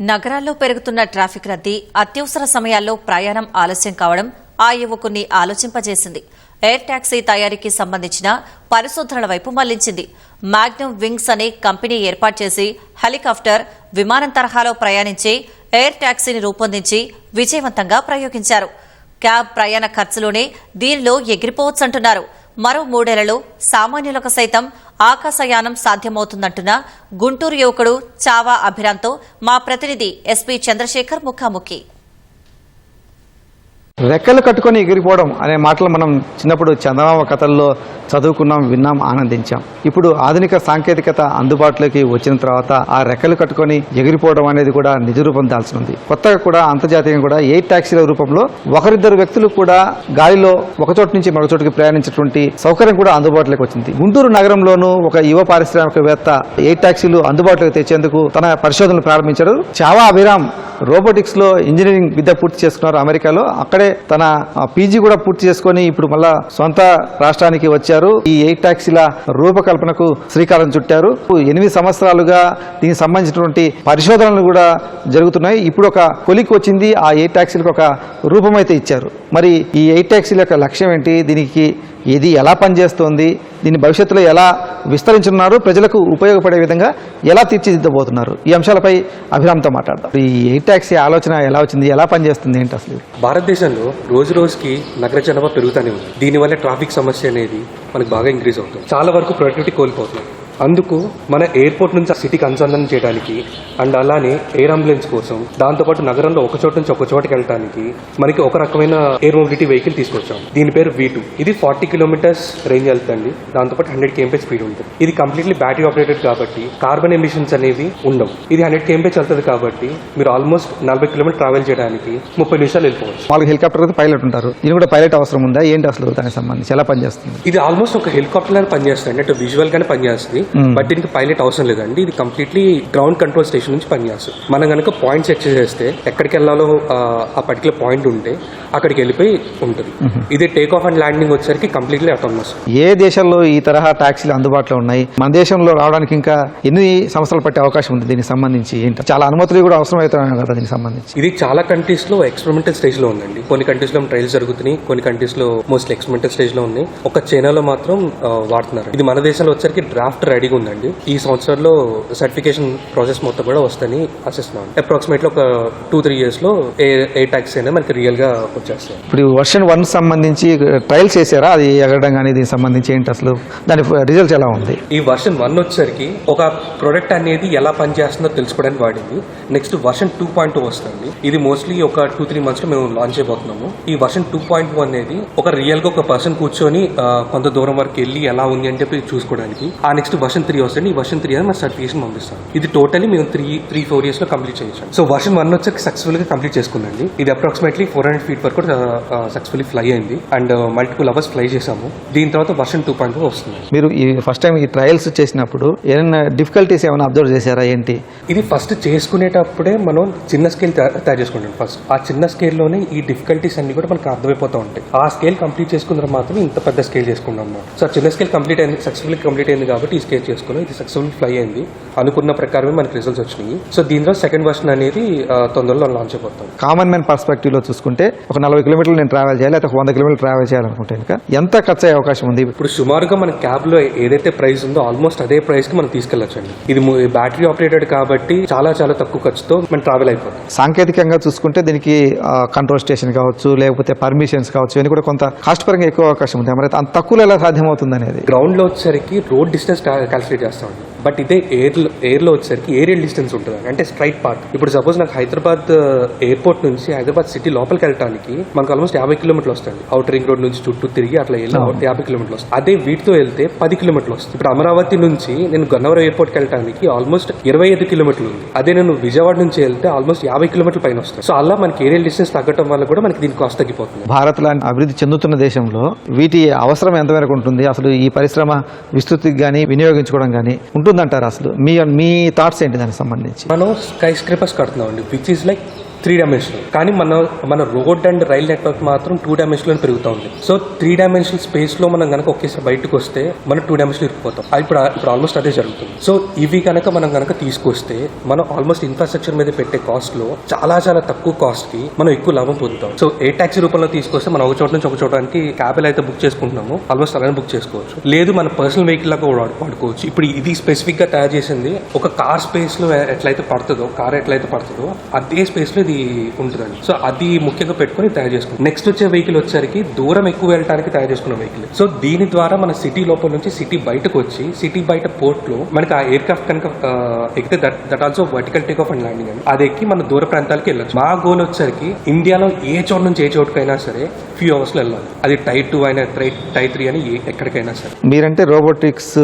నగరాల్లో పెరుగుతున్న ట్రాఫిక్ రద్దీ అత్యవసర సమయాల్లో ప్రయాణం ఆలస్యం కావడం ఆ యువకుని ఆలోచింపజేసింది. ఎయిర్ టాక్సీ తయారీకి సంబంధించిన పరిశోధనల వైపు మళ్ళించింది. మాగ్నమ్ వింగ్స్ అనే కంపెనీ ఏర్పాటు చేసి హెలికాప్టర్ విమానం తరహాలో ప్రయాణించే ఎయిర్ టాక్సీని రూపొందించి విజయవంతంగా ప్రయోగించారు. క్యాబ్ ప్రయాణ ఖర్చులోనే దీనిలో ఎగిరిపోవచ్చంటున్నారు. మరో మూడేళ్ళలో సామాన్యులకు సైతం ఆకాశయానం సాధ్యమవుతుందంటున్న గుంటూరు యువకుడు చావా అభిరాంతో మా ప్రతినిధి ఎస్పీ చంద్రశేఖర్ ముఖాముఖి. రెక్కలు కట్టుకొని ఎగిరిపోవడం అనే మాటలు మనం చిన్నప్పుడు చందమామ కథల్లో చదువుకున్నాం విన్నాం ఆనందించాం. ఇప్పుడు ఆధునిక సాంకేతికత అందుబాటులోకి వచ్చిన తర్వాత ఆ రెక్కలు కట్టుకొని ఎగిరిపోవడం అనేది కూడా నిజ రూపం దాల్చనుంది కొత్తగా కూడా అంతర్జాతీయంగా కూడా ఎయిర్ టాక్సీల రూపంలో ఒకరిద్దరు వ్యక్తులు కూడా గాలిలో ఒక చోటు నుంచి మరొక చోటుకి ప్రయాణించేటువంటి సౌకర్యం కూడా అందుబాటులోకి వచ్చింది. గుంటూరు నగరంలోనూ ఒక యువ పారిశ్రామికవేత్త ఎయిర్ ట్యాక్సీలు అందుబాటులోకి తెచ్చేందుకు తన పరిశోధనలు ప్రారంభించారు. చావా అభిరామ్ రోబోటిక్స్లో ఇంజనీరింగ్ విద్య పూర్తి చేసుకున్నారు అమెరికాలో. అక్కడే తన పీజీ కూడా పూర్తి చేసుకొని ఇప్పుడు మళ్ళా సొంత రాష్ట్రానికి చేశారు. ఈ ఎయిట్ టాక్సీల రూపకల్పనకు శ్రీకారం చుట్టారు. ఎనిమిది సంవత్సరాలుగా దీనికి సంబంధించినటువంటి పరిశోధనలు కూడా జరుగుతున్నాయి. ఇప్పుడు ఒక కొలిక్ వచ్చింది. ఆ ఎయిట్ ట్యాక్సీలకు ఒక రూపమైతే ఇచ్చారు. మరి ఈ ఎయిట్ టాక్సీల యొక్క లక్ష్యం ఏంటి? దీనికి ఇది ఎలా పనిచేస్తోంది దీన్ని భవిష్యత్తులో ఎలా విస్తరించున్నారు ప్రజలకు ఉపయోగపడే విధంగా ఎలా తీర్చిదిద్దబోతున్నారు. ఈ అంశాలపై అభిరామ్తో మాట్లాడదాం. ఈ ఎయిర్ టాక్సీ ఆలోచన ఎలా వచ్చింది ఎలా పనిచేస్తుంది ఏంటి అసలు? భారతదేశంలో రోజు రోజుకి నగర జనాభా పెరుగుతూనే ఉంది. దీనివల్ల ట్రాఫిక్ సమస్య అనేది మనకు బాగా ఇంక్రీజ్ అవుతుంది. చాలా వరకు ప్రొడక్టివిటీ కోల్పోతుంది అందుకు మన ఎయిర్పోర్ట్ నుంచి ఆ సిటీకి అనుసంధానం చేయడానికి అండ్ అలానే ఎయిర్ అంబులెన్స్ కోసం దాంతోపాటు నగరంలో ఒక చోట నుంచి ఒక చోటకి వెళ్ళడానికి మనకి ఒక రకమైన ఎయిర్ మొబిలిటీ వెహికల్ తీసుకొచ్చాం. దీని పేరు వీ ఇది ఫార్టీ కిలోమీటర్స్ రేంజ్ వెళ్తుంది. దాంతోపాటు హండ్రెడ్ కేఎంపీ స్పీడ్ ఉంటుంది. ఇది కంప్లీట్లీ బ్యాటరీ ఆపరేటెడ్ కాబట్టి కార్బన్ ఎమిషన్స్ అనేవి ఉండవు. ఇది హండ్రెడ్ కేఎంపీస్ వెళ్తుంది కాబట్టి మీరు ఆల్మోస్ట్ నలభై కిలోమీటర్ ట్రావెల్ చేయడానికి ముప్పై నిమిషాలు వెళ్ళిపోవచ్చు. వాళ్ళకి హెలికాప్టర్ అయితే పైలట్ ఉంటారు. దీని కూడా పైలట్ అవసరం ఉందా? ఏంటి అసలు దానికి సంబంధించి? ఎలా పనిచేస్తుంది? ఇది ఆల్మోస్ట్ ఒక హెలికాప్టర్ లాగా పనిచేస్తుంది. అంటే విజువల్ గానే పనిచేస్తుంది. బట్ దీనికి పైలట్ అవసరం లేదండి. ఇది కంప్లీట్లీ గ్రౌండ్ కంట్రోల్ స్టేషన్ నుంచి పనిచేస్తుంది. మనం కనుక పాయింట్ సెట్ చేస్తే ఎక్కడికి వెళ్ళాలో ఆ, పర్టికులర్ పాయింట్ ఉంటే అక్కడికి వెళ్ళిపోయి ఉంటుంది. ఇది టేక్ ఆఫ్ అండ్ ల్యాండింగ్ వచ్చేసరికి కంప్లీట్లీ ఆటోనమస్ ఏ దేశాల్లో ఈ తరహా ట్యాక్సీలు అందుబాటులో ఉన్నాయి? మన దేశంలో రావడానికి ఇంకా ఎన్ని సంవత్సరాలు పట్టే అవకాశం ఉంది దీనికి సంబంధించి? ఏంటి? చాలా అనుమతులు కూడా అవసరం అవుతున్నాయి కదా దీనికి సంబంధించి. ఇది చాలా కంట్రీస్లో ఎక్స్పెరిమెంటల్ స్టేజ్లో ఉందండి. కొన్ని కంట్రీస్లో ట్రయల్స్ జరుగుతున్నాయి కొన్ని కంట్రీస్లో మోస్ట్లీ ఎక్స్పెరిమెంటల్ స్టేజ్లో ఉన్నాయి. ఒక చైనాలో మాత్రం వాడుతున్నారు. ఇది మన దేశంలో వచ్చరికి డ్రాఫ్ట్ రెడీగా ఉందండి. ఈ సంవత్సరంలో సర్టిఫికేషన్ ప్రాసెస్ మొత్తం కూడా వస్తాయని ఆశిస్తున్నాను. అప్రాక్సిమేట్లీ ఒక టూ త్రీ ఇయర్స్లో ఏ ఏ ట్యాక్స్ అయినా మనకి రియల్గా వచ్చేస్తాయి ఇప్పుడు వర్షన్ వన్ సంబంధించి ట్రయల్స్ చేశారా? అది ఎగరడం కానీ దీనికి సంబంధించి ఏంటి అసలు? దాని రిజల్ట్స్ ఎలా ఉంది? ఈ వర్షన్ వన్ వచ్చేసరికి ఒక ప్రొడక్ట్ అనేది ఎలా పనిచేస్తుందో తెలుసుకోవడానికి వాడింది. నెక్స్ట్ వర్షన్ టూ పాయింట్ వస్తుంది. ఇది మోస్ట్లీ ఒక టూ త్రీ మంత్స్లో మేము లాంచ్ చేయబోతున్నాము ఈ వర్షన్ టూ పాయింట్ టూ అనేది ఒక రియల్గా ఒక పర్సన్ కూర్చొని కొంత దూరం వరకు వెళ్ళి ఎలా ఉంది అని చెప్పి చూసుకోవడానికి ఆ నెక్స్ట్ వర్షన్ త్రీ వస్తుంది. ఈ వర్షన్ త్రీ అని మన సర్టిఫికేషన్ పంపిస్తాం. ఇది టోటలీ మేము త్రీ త్రీ ఫోర్ ఇయర్స్లో కంప్లీట్ చేయొచ్చు సో వర్షన్ వన్ వచ్చేసి సక్సెస్ఫుల్గా కంప్లీట్ చేసుకుందండి ఇది అప్రాక్సిమేట్లీ ఫోర్ హండ్రెడ్ ఫీట్ వరకు సక్సెస్ఫుల్లీ ఫ్లై అయింది. అండ్ మల్టిపుల్ అవర్స్ ఫ్లై చేసాము దీని తర్వాత వర్షన్ టూ పాయింట్ వస్తుంది. మీరు ఈ ఫస్ట్ టైం ఈ ట్రయల్స్ చేసినప్పుడు ఏమైనా డిఫికల్టీస్ ఏమైనా అబ్జర్వ్ చేశారా? ఏంటి? ఇది ఫస్ట్ చేసుకునేటప్పుడే మనం చిన్న స్కేల్ తయారు చేసుకుంటాం ఫస్ట్ ఆ చిన్న స్కేల్లోనే ఈ డిఫికల్టీస్ అన్ని కూడా మనకు అర్థమైపోతూ ఉంటాయి. ఆ స్కేల్ కంప్లీట్ చేసుకున్న మాత్రం ఇంత పెద్ద స్కేల్ చేసుకున్నాం అన్నమాట సో చిన్న స్కేల్ కంప్లీట్ అయింది సక్సెస్ఫుల్ కంప్లీట్ అయింది కాబట్టి ఈ స్కేల్ చేసుకున్నాం ఇది సక్సెస్ఫుల్ ఫ్లై అయింది. అనుకున్న ప్రకారమే మనకి రిజల్ట్స్ వచ్చినాయి. సో దీనిలో సెకండ్ వర్షన్ అనేది తొందరలో లాంచ్ అయిపోతాం. కామన్ మ్యాన్ పర్స్పెక్టివ్లో చూసుకుంటే ఒక నలభై కిలోమీటర్లు నేను ట్రావెల్ చేయాలి లేకపోతే వంద కిలోమీటర్లు ట్రావెల్ చేయాలనుకుంటే కనుక ఎంత ఖర్చు అయ్యే అవకాశం ఉంది? ఇప్పుడు సుమారుగా మన క్యాబ్లో ఏదైతే ప్రైస్ ఉందో ఆల్మోస్ట్ అదే ప్రైస్కి మనం తీసుకెళ్ళొచ్చండి ఇది బ్యాటరీ ఆపరేటెడ్ కాబట్టి చాలా చాలా తక్కువ ఖర్చుతో మనం ట్రావెల్ అయిపోతాం. సాంకేతికంగా చూసుకుంటే దీనికి కంట్రోల్ స్టేషన్ కావచ్చు లేకపోతే పర్మిషన్స్ కావచ్చు ఇవన్నీ కూడా కొంత కాస్ట్ పరంగా ఎక్కువ అవకాశం ఉంది. మరి అంత తక్కువలో ఎలా సాధ్యమవుతుంది అనేది? గ్రౌండ్లో వచ్చేసరికి రోడ్ డిస్టెన్స్ క్యాల్కులేట్ చేస్తామండి బట్ ఇదే ఎయిర్ ఎయిర్లో వచ్చేసరికి ఏరియల్ డిస్టెన్స్ ఉంటుంది. అంటే స్ట్రైట్ పాత్ ఇప్పుడు సపోజ్ నాకు హైదరాబాద్ ఎయిర్పోర్ట్ నుంచి హైదరాబాద్ సిటీ లోపలికి వెళ్ళడానికి మనకు ఆల్మోస్ట్ యాభై కిలోమీటర్లు వస్తుంది అవుటర్ రింగ్ రోడ్ నుంచి చుట్టూ తిరిగి అట్లా వెళ్ళి యాభై కిలోమీటర్లు వస్తుంది అదే వీటితో వెళ్తే పది కిలోమీటర్లు వస్తుంది ఇప్పుడు అమరావతి నుంచి నేను గన్నవరం ఎయిర్పోర్ట్కి వెళ్ళడానికి ఆల్మోస్ట్ ఇరవై ఐదు కిలోమీటర్లు ఉంది. అదే నేను విజయవాడ నుంచి వెళ్తే ఆల్మోస్ట్ యాభై కిలోమీటర్ల పైన వస్తుంది సో అలా మనకి ఏరియల్ డిస్టెన్స్ తగ్గడం వల్ల కూడా మనకి దీని కాస్ట్ తగ్గిపోతుంది. భారత్ లాంటి అభివృద్ధి చెందుతున్న దేశంలో వీటి అవసరం ఎంతవరకు ఉంటుంది? అసలు ఈ పరిశ్రమ విస్తృతికి కానీ వినియోగించుకోవడం కానీ ఉంటుందంటారు అసలు? మీ మీ థాట్స్ ఏంటి దానికి సంబంధించి? మనం స్కై స్క్రేపర్స్ కడుతున్నాం అండి which is like three dimensional కానీ మన మన రోడ్ అండ్ రైల్ నెట్వర్క్ మాత్రం టూ డైమెన్షనల్ పెరుగుతూ ఉంది. సో త్రీ డైమెన్షనల్ స్పేస్లో మనం కనుక ఒకేసారి బయటకు వస్తే మనం టూ డైమెన్షనల్ ఇరుక్కుపోతాం. అది ఇప్పుడు ఇప్పుడు ఆల్మోస్ట్ అదే జరుగుతుంది. సో ఇవి కనుక మనం కనుక తీసుకొస్తే మనం ఆల్మోస్ట్ ఇన్ఫ్రాస్ట్రక్చర్ మీద పెట్టే కాస్ట్లో చాలా చాలా తక్కువ కాస్ట్కి మనం ఎక్కువ లాభం పొందుతాం. సో ఏ ట్యాక్సీ రూపంలో తీసుకొస్తే మనం ఒక చోట నుంచి ఒక చోటానికి క్యాబిల్ అయితే బుక్ చేసుకుంటున్నాము ఆల్మోస్ట్ అలానే బుక్ చేసుకోవచ్చు. లేదు మన పర్సనల్ వెహికల్ లాగా వాడుకోవచ్చు. ఇప్పుడు ఇది స్పెసిఫిక్గా తయారు చేసింది ఒక కార్ స్పేస్లో ఎట్లయితే పడుతుందో కార్ ఎట్లయితే పడుతుందో అదే స్పేస్లో ఇది ఉంటుందండి. సో అది ముఖ్యంగా పెట్టుకొని తయారు చేసుకున్నాం నెక్స్ట్ వచ్చే వెహికల్ వచ్చేసరికి దూరం ఎక్కువ వెళ్ళడానికి తయారు చేసుకున్న వెహికల్ సో దీని ద్వారా మన సిటీ లోపల నుంచి సిటీ బయటకు వచ్చి సిటీ బయట పోర్ట్లో మనకి ఆ ఎయిర్ క్రాఫ్ట్ కనుక ఎక్కితే that that also vertical take off and landing అండి. అది ఎక్కి మన దూర ప్రాంతాలకు వెళ్ళచ్చు. మా గోల్ వచ్చేసరికి ఇండియాలో ఏ చోటు నుంచి ఏ చోటుకైనా సరే ఫ్యూ అవర్స్లో వెళ్ళాలి. అది టై టూ అయినా టై టై త్రీ అని ఏ- ఎక్కడికైనా సరే. మీరంటే రోబోటిక్స్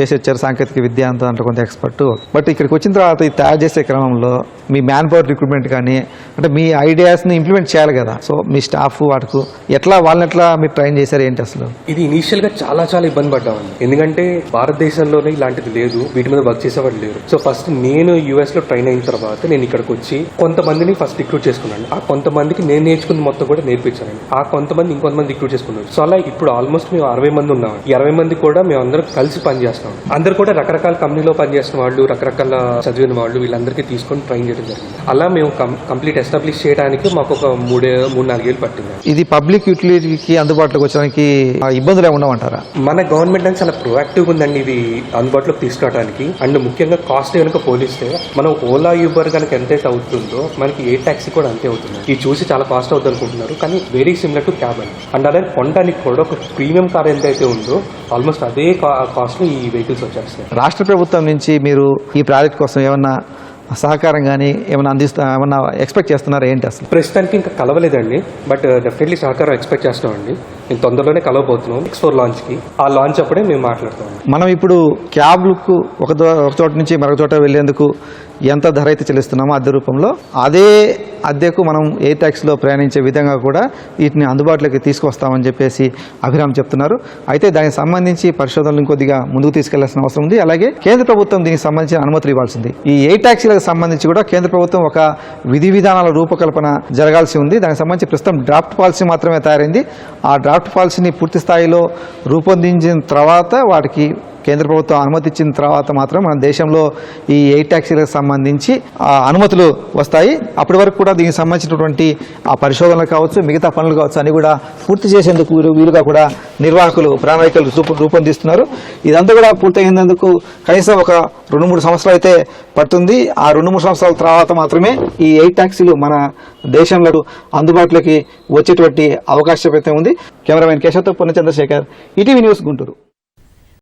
చేసి వచ్చారు సాంకేతిక విద్య అంత కొంత ఎక్స్పర్ట్ బట్ ఇక్కడికి వచ్చిన తర్వాత తయారు చేసే క్రమంలో మీ మ్యాన్ పవర్ రిక్రూట్మెంట్ కానీ అంటే మీ ఐడియాస్ని ఇంప్లిమెంట్ చేయాలి కదా. సో మీ స్టాఫ్ వాటికు ఎట్లా వాళ్ళని ఎట్లా మీరు ట్రైన్ చేశారు ఏంటి అసలు? ఇది ఇనీషియల్గా చాలా చాలా ఇబ్బంది పడ్డామండి. ఎందుకంటే భారతదేశంలోనే ఇలాంటిది లేదు. వీటి మీద వర్క్ చేసేవాడు లేరు. సో ఫస్ట్ నేను యుఎస్లో ట్రైన్ అయిన తర్వాత నేను ఇక్కడికి వచ్చి కొంతమందిని ఫస్ట్ రిక్రూట్ చేసుకున్నాను. ఆ కొంతమందికి నేను నేర్చుకున్న మొత్తం కూడా నేర్పించాను ఆ కొంతమంది ఇంకొంతమంది రిక్రూట్ చేసుకున్నారు. సో అలా ఇప్పుడు ఆల్మోస్ట్ మేము అరవై మంది ఉన్నాం ఇరవై మంది కూడా మేము అందరం కలిసి పనిచేస్తాం అందరు కూడా రకరకాల కంపెనీలో పనిచేసిన వాళ్ళు రకరకాల చదివిన వాళ్ళు వీళ్ళందరికీ తీసుకొని ట్రైన్ చేయడం జరిగింది. అలా మేము కంప్లీట్ ఎస్టాబ్లిష్ చేయడానికి మాకు ఒక మూడే మూడు నాలుగేళ్ళు పట్టింది. ఇది పబ్లిక్ యూటిలిటీకి అందుబాటులోకి వచ్చడానికి ఇబ్బందులు ఏమి ఉండమంటారా మన గవర్నమెంట్ అనేది చాలా ప్రొయాక్టివ్గా ఉందండి ఇది అందుబాటులోకి తీసుకురావడానికి అండ్ ముఖ్యంగా కాస్ట్ కనుక పోలిస్తే మనం ఓలా యూబర్ కనుక ఎంతైతే అవుతుందో మనకి ఏ ట్యాక్సీ కూడా అంతే అవుతుంది. ఇది చూసి చాలా కాస్ట్ అవుతుంది అనుకుంటున్నారు కానీ వెరీ సిమిలర్ టు క్యాబ్ అండి. అండ్ అదే కొనడానికి కూడా ఒక ప్రీమియం కార్ ఎంతైతే ఉందో ఆల్మోస్ట్ అదే కాస్ట్లో ఈ వెహికల్స్ వచ్చేస్తాయి రాష్ట్ర ప్రభుత్వం నుంచి మీరు ఈ ప్రాజెక్ట్ కోసం ఏమన్నా సహకారం కానీ ఏమైనా అందిస్తా ఏమన్నా ఎక్స్పెక్ట్ చేస్తున్నారా ఏంటి అసలు? ప్రస్తుతానికి ఇంకా కలవలేదండి బట్ డెఫినెట్లీ uh, సహకారం ఎక్స్పెక్ట్ చేస్తామండి. మేము తొందరలోనే కలవబోతున్నాం. నెక్స్ట్ ఫోర్ లాంచ్కి ఆ లాంచ్ అప్పుడే మేము మాట్లాడతాం మనం ఇప్పుడు క్యాబ్లకు ఒక ఒక చోట నుంచి మరొక చోట వెళ్ళేందుకు ఎంత ధర అయితే చెల్లిస్తున్నామో అద్దె రూపంలో అదే అద్దెకు మనం ఏ ట్యాక్స్లో ప్రయాణించే విధంగా కూడా వీటిని అందుబాటులోకి తీసుకొస్తామని చెప్పేసి అభిరామ్ చెప్తున్నారు. అయితే దానికి సంబంధించి పరిశోధనలు కొద్దిగా ముందుకు తీసుకెళ్ళాల్సిన అవసరం ఉంది. అలాగే కేంద్ర ప్రభుత్వం దీనికి సంబంధించిన అనుమతులు ఇవ్వాల్సింది. ఈ ఏ ట్యాక్సీలకు సంబంధించి కూడా కేంద్ర ప్రభుత్వం ఒక విధి విధానాల రూపకల్పన జరగాల్సి ఉంది. దానికి సంబంధించి ప్రస్తుతం డ్రాఫ్ట్ పాలసీ మాత్రమే తయారైంది. ఆ డ్రాఫ్ట్ ఫాల్స్ని పూర్తి స్థాయిలో రూపొందించిన తర్వాత వాటికి కేంద్ర ప్రభుత్వం అనుమతి ఇచ్చిన తర్వాత మాత్రం మన దేశంలో ఈ ఎయిర్ ట్యాక్సీలకు సంబంధించి ఆ అనుమతులు వస్తాయి. అప్పటి వరకు కూడా దీనికి సంబంధించినటువంటి ఆ పరిశోధనలు కావచ్చు మిగతా పనులు కావచ్చు అని కూడా పూర్తి చేసేందుకు వీలుగా కూడా నిర్వాహకులు ప్రణాళికలు రూపొందిస్తున్నారు. ఇదంతా కూడా పూర్తయినందుకు కనీసం ఒక రెండు మూడు సంవత్సరాలు అయితే పడుతుంది. ఆ రెండు మూడు సంవత్సరాల తర్వాత మాత్రమే ఈ ఎయిర్ ట్యాక్సీలు మన దేశంలో అందుబాటులోకి వచ్చేటువంటి అవకాశం అయితే ఉంది. కెమెరామెన్ కేశవ్తో పొన్న చంద్రశేఖర్ ఈటీవీ న్యూస్ గుంటూరు.